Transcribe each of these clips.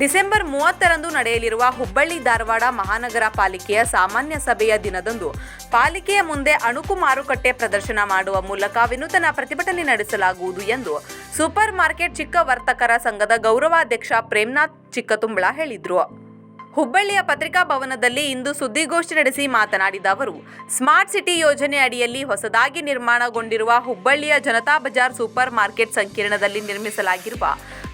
December ಮೂವತ್ತರಂದು ನಡೆಯಲಿರುವ ಹುಬ್ಬಳ್ಳಿ ಧಾರವಾಡ ಮಹಾನಗರ ಪಾಲಿಕೆಯ ಸಾಮಾನ್ಯ ಸಭೆಯ ದಿನದಂದು ಪಾಲಿಕೆಯ ಮುಂದೆ ಅಣುಕು ಮಾರುಕಟ್ಟೆ ಪ್ರದರ್ಶನ ಮಾಡುವ ಮೂಲಕ ವಿನೂತನ ಪ್ರತಿಭಟನೆ ನಡೆಸಲಾಗುವುದು ಎಂದು ಸೂಪರ್ ಮಾರ್ಕೆಟ್ ಚಿಕ್ಕ ವರ್ತಕರ ಸಂಘದ ಗೌರವಾಧ್ಯಕ್ಷ ಪ್ರೇಮ್ನಾಥ್ ಚಿಕ್ಕತುಂಬಳ ಹೇಳಿದರು. ಹುಬ್ಬಳ್ಳಿಯ ಪತ್ರಿಕಾ ಭವನದಲ್ಲಿ ಇಂದು ಸುದ್ದಿಗೋಷ್ಠಿ ನಡೆಸಿ ಮಾತನಾಡಿದ ಅವರು, ಸ್ಮಾರ್ಟ್ ಸಿಟಿ ಯೋಜನೆ ಅಡಿಯಲ್ಲಿ ಹೊಸದಾಗಿ ನಿರ್ಮಾಣಗೊಂಡಿರುವ ಹುಬ್ಬಳ್ಳಿಯ ಜನತಾ ಬಜಾರ್ ಸೂಪರ್ ಮಾರ್ಕೆಟ್ ಸಂಕೀರ್ಣದಲ್ಲಿ ನಿರ್ಮಿಸಲಾಗಿರುವ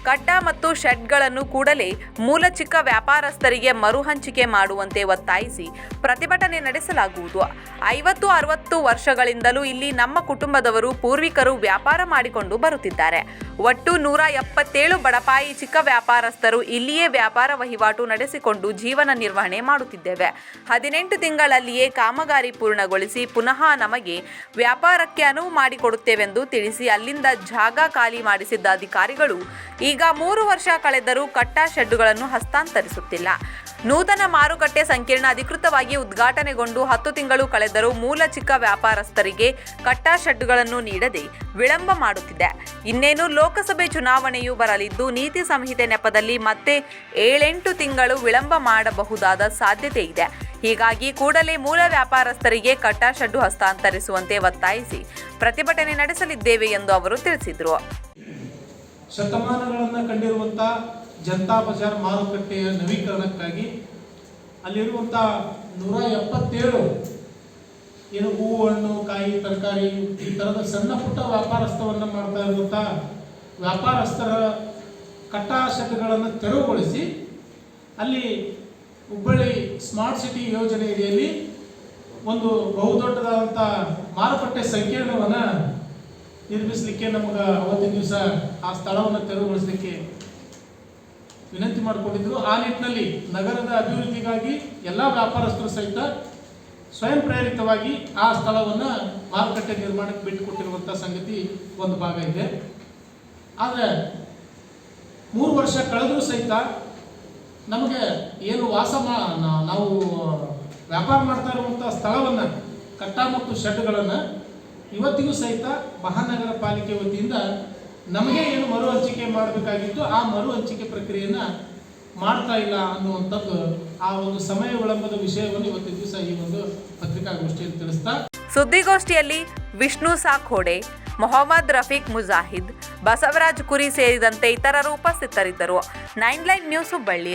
ಕಟ್ಟ ಮತ್ತು ಶೆಡ್ಗಳನ್ನು ಕೂಡಲೇ ಮೂಲ ಚಿಕ್ಕ ವ್ಯಾಪಾರಸ್ಥರಿಗೆ ಮರು ಹಂಚಿಕೆ ಮಾಡುವಂತೆ ಒತ್ತಾಯಿಸಿ ಪ್ರತಿಭಟನೆ ನಡೆಸಲಾಗುವುದು. ಐವತ್ತು ಅರವತ್ತು ವರ್ಷಗಳಿಂದಲೂ ಇಲ್ಲಿ ನಮ್ಮ ಕುಟುಂಬದವರು ಪೂರ್ವಿಕರು ವ್ಯಾಪಾರ ಮಾಡಿಕೊಂಡು ಬರುತ್ತಿದ್ದಾರೆ. ಒಟ್ಟು ನೂರ ಎಪ್ಪತ್ತೇಳು ಬಡಪಾಯಿ ಚಿಕ್ಕ ವ್ಯಾಪಾರಸ್ಥರು ಇಲ್ಲಿಯೇ ವ್ಯಾಪಾರ ವಹಿವಾಟು ನಡೆಸಿಕೊಂಡು ಜೀವನ ನಿರ್ವಹಣೆ ಮಾಡುತ್ತಿದ್ದೇವೆ. ಹದಿನೆಂಟು ತಿಂಗಳಲ್ಲಿಯೇ ಕಾಮಗಾರಿ ಪೂರ್ಣಗೊಳಿಸಿ ಪುನಃ ನಮಗೆ ವ್ಯಾಪಾರಕ್ಕೆ ಅನುವು ಮಾಡಿಕೊಡುತ್ತೇವೆಂದು ತಿಳಿಸಿ ಅಲ್ಲಿಂದ ಜಾಗ ಖಾಲಿ ಮಾಡಿಸಿದ್ದ ಅಧಿಕಾರಿಗಳು ಈಗ ಮೂರು ವರ್ಷ ಕಳೆದರೂ ಕಟ್ಟಾ ಶೆಡ್ಡುಗಳನ್ನು ಹಸ್ತಾಂತರಿಸುತ್ತಿಲ್ಲ. ನೂತನ ಮಾರುಕಟ್ಟೆ ಸಂಕೀರ್ಣ ಅಧಿಕೃತವಾಗಿ ಉದ್ಘಾಟನೆಗೊಂಡು ಹತ್ತು ತಿಂಗಳು ಕಳೆದರೂ ಮೂಲ ಚಿಕ್ಕ ವ್ಯಾಪಾರಸ್ಥರಿಗೆ ಕಟ್ಟಾ ಶೆಡ್ಡುಗಳನ್ನು ನೀಡದೆ ವಿಳಂಬ ಮಾಡುತ್ತಿದೆ. ಇನ್ನೇನು ಲೋಕಸಭೆ ಚುನಾವಣೆಯೂ ಬರಲಿದ್ದು, ನೀತಿ ಸಂಹಿತೆ ನೆಪದಲ್ಲಿ ಮತ್ತೆ ಏಳೆಂಟು ತಿಂಗಳು ವಿಳಂಬ ಮಾಡಬಹುದಾದ ಸಾಧ್ಯತೆ ಇದೆ. ಹೀಗಾಗಿ ಕೂಡಲೇ ಮೂಲ ವ್ಯಾಪಾರಸ್ಥರಿಗೆ ಕಟ್ಟಾ ಶೆಡ್ಡು ಹಸ್ತಾಂತರಿಸುವಂತೆ ಒತ್ತಾಯಿಸಿ ಪ್ರತಿಭಟನೆ ನಡೆಸಲಿದ್ದೇವೆ ಎಂದು ಅವರು ತಿಳಿಸಿದರು. ಶತಮಾನಗಳನ್ನು ಕಂಡಿರುವಂಥ ಜನತಾ ಬಜಾರ್ ಮಾರುಕಟ್ಟೆಯ ನವೀಕರಣಕ್ಕಾಗಿ ಅಲ್ಲಿರುವಂಥ ನೂರ ಎಪ್ಪತ್ತೇಳು ಏನು ಹೂ ಹಣ್ಣು ಕಾಯಿ, ತರಕಾರಿ ಈ ಥರದ ಸಣ್ಣ ಪುಟ್ಟ ವ್ಯಾಪಾರಸ್ಥವನ್ನು ಮಾಡ್ತಾ ಇರುವಂಥ ವ್ಯಾಪಾರಸ್ಥರ ಕಟ್ಟಾಶಕಗಳನ್ನು ತೆರವುಗೊಳಿಸಿ ಅಲ್ಲಿ ಹುಬ್ಬಳ್ಳಿ ಸ್ಮಾರ್ಟ್ ಸಿಟಿ ಯೋಜನೆ ಅಡಿಯಲ್ಲಿ ಒಂದು ಬಹುದೊಡ್ಡದಾದಂಥ ಮಾರುಕಟ್ಟೆ ಸಂಕೀರ್ಣವನ್ನು ನಿರ್ಮಿಸಲಿಕ್ಕೆ ನಮಗೆ ಅವತ್ತಿನ ದಿವಸ ಆ ಸ್ಥಳವನ್ನು ತೆರವುಗೊಳಿಸಲಿಕ್ಕೆ ವಿನಂತಿ ಮಾಡಿಕೊಂಡಿದ್ರು. ಆ ನಿಟ್ಟಿನಲ್ಲಿ ನಗರದ ಅಭಿವೃದ್ಧಿಗಾಗಿ ಎಲ್ಲ ವ್ಯಾಪಾರಸ್ಥರು ಸಹಿತ ಸ್ವಯಂ ಪ್ರೇರಿತವಾಗಿ ಆ ಸ್ಥಳವನ್ನು ಮಾರುಕಟ್ಟೆ ನಿರ್ಮಾಣಕ್ಕೆ ಬಿಟ್ಟುಕೊಟ್ಟಿರುವಂಥ ಸಂಗತಿ ಒಂದು ಭಾಗ ಇದೆ. ಆದರೆ ಮೂರು ವರ್ಷ ಕಳೆದರೂ ಸಹಿತ ನಮಗೆ ಏನು ವಾಸ ನಾವು ವ್ಯಾಪಾರ ಮಾಡ್ತಾ ಇರುವಂಥ ಸ್ಥಳವನ್ನು, ಕಟ್ಟ ಮತ್ತು ಶೆಡ್ಗಳನ್ನು ಇವತ್ತಿಗೂ ಸಹಿತ ಮಹಾನಗರ ಪಾಲಿಕೆ ವತಿಯಿಂದ ನಮಗೆ ಏನು ಮರು ಹಂಚಿಕೆ ಮಾಡಬೇಕಾಗಿತ್ತು, ಆ ಮರು ಹಂಚಿಕೆ ಪ್ರಕ್ರಿಯೆಯನ್ನು ಮಾಡ್ತಾ ಇಲ್ಲ ಅನ್ನುವಂಥದ್ದು ಆ ಒಂದು ಸಮಯ ವಿಳಂಬದ ವಿಷಯವನ್ನು ಇವತ್ತು ದಿವಸ ಈ ಒಂದು ಪತ್ರಿಕಾಗೋಷ್ಠಿಯಲ್ಲಿ ತಿಳಿಸ್ತಾ ಸುದ್ದಿಗೋಷ್ಠಿಯಲ್ಲಿ ವಿಷ್ಣು ಸಾಖೋಡೆ ಮೊಹಮ್ಮದ್ ರಫೀಕ್ ಮುಜಾಹಿದ್, ಬಸವರಾಜ್ ಕುರಿ ಸೇರಿದಂತೆ ಇತರರು ಉಪಸ್ಥಿತರಿದ್ದರು. Nine line news Hubballi